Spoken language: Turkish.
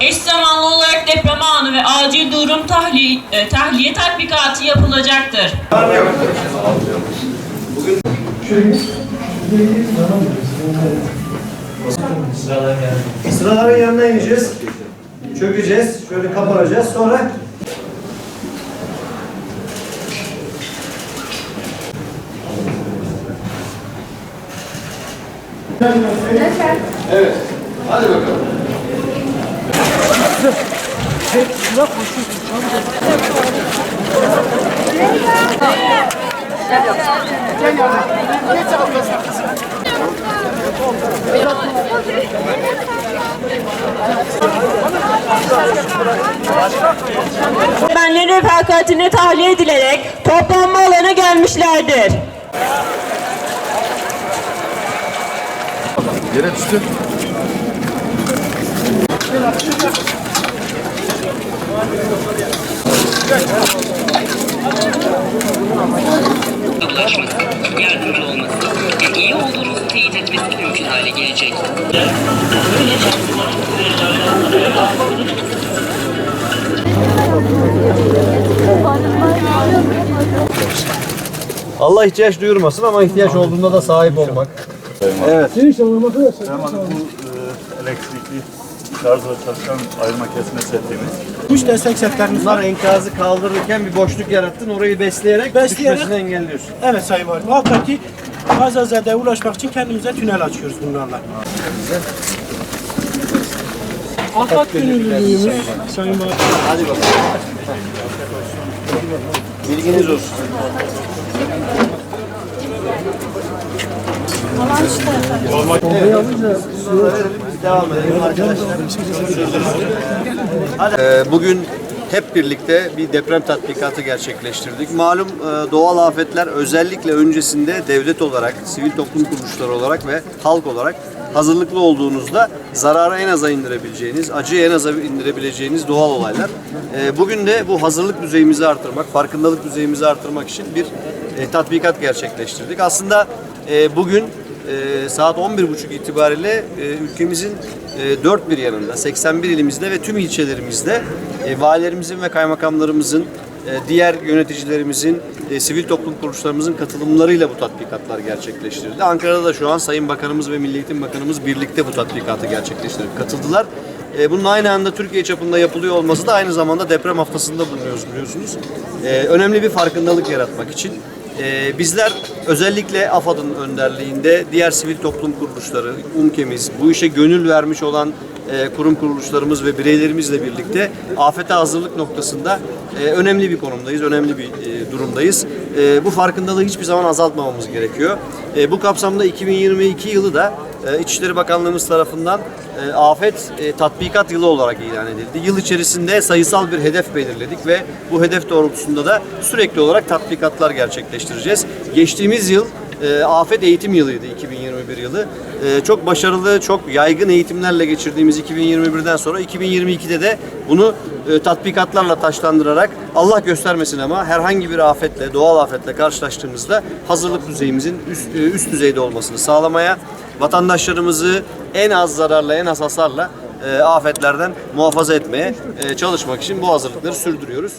Eş zamanlı olarak deprem anı ve acil durum tahliye, tahliye tatbikatı yapılacaktır. Sıraların yanına ineceğiz. Çökeceğiz. Şöyle kapanacağız. Sonra Benlerin refakatine tahliye edilerek toplanma alanına gelmişlerdir. Yere düştü. ulaşması, yardımcı olması ve iyi olduğunuzu teyit etmesi mümkün hale gelecek. Allah ihtiyaç duyurmasın ama ihtiyaç olduğunda da sahip olmak. Evet. Hemen bu e, elektrikli şarjla çalışan ayırma kesme setimiz. Kuş destek setlerimiz Bunlar var. enkazı kaldırırken bir boşluk yarattın. Orayı besleyerek, Besleyerek- düşmesini engelliyorsun. Evet Sayın Valim. Muhakkak ki Gazazade ulaşmak için kendimize tünel açıyoruz bunlarla. Afat gönüllülüğümüz Sayın Valim. Hadi Ee, Bugün hep birlikte bir deprem tatbikatı gerçekleştirdik. Malum e, doğal afetler özellikle öncesinde devlet olarak, sivil toplum kuruluşları olarak ve halk olarak hazırlıklı olduğunuzda zararı en aza indirebileceğiniz, acıyı en aza indirebileceğiniz doğal olaylar. E, Bugün de bu hazırlık düzeyimizi artırmak, farkındalık düzeyimizi artırmak için bir e, tatbikat gerçekleştirdik. Aslında e, bugün e, saat 11.30 itibariyle e, ülkemizin e, dört bir yanında 81 ilimizde ve tüm ilçelerimizde e, valilerimizin ve kaymakamlarımızın e, diğer yöneticilerimizin, e, sivil toplum kuruluşlarımızın katılımlarıyla bu tatbikatlar gerçekleştirildi. Ankara'da da şu an Sayın Bakanımız ve Milli Eğitim Bakanımız birlikte bu tatbikatı gerçekleştirip katıldılar. E, bunun aynı anda Türkiye çapında yapılıyor olması da aynı zamanda deprem haftasında bulunuyoruz biliyorsunuz. E, önemli bir farkındalık yaratmak için. Ee, bizler özellikle AFAD'ın önderliğinde diğer sivil toplum kuruluşları, UMKE'miz, bu işe gönül vermiş olan e, kurum kuruluşlarımız ve bireylerimizle birlikte afete hazırlık noktasında e, önemli bir konumdayız, önemli bir e, durumdayız. Bu farkındalığı hiçbir zaman azaltmamamız gerekiyor. Bu kapsamda 2022 yılı da İçişleri Bakanlığımız tarafından e, afet e, tatbikat yılı olarak ilan edildi. Yıl içerisinde sayısal bir hedef belirledik ve bu hedef doğrultusunda da sürekli olarak tatbikatlar gerçekleştireceğiz. Geçtiğimiz yıl e, afet eğitim yılıydı 2021 yılı. Çok başarılı, çok yaygın eğitimlerle geçirdiğimiz 2021'den sonra 2022'de de bunu e, tatbikatlarla taşlandırarak Allah göstermesin ama herhangi bir afetle, doğal afetle karşılaştığımızda hazırlık düzeyimizin üst, e, üst düzeyde olmasını sağlamaya, vatandaşlarımızı en az zararla, en az hasarla e, afetlerden muhafaza etmeye çalışmak için bu hazırlıkları sürdürüyoruz.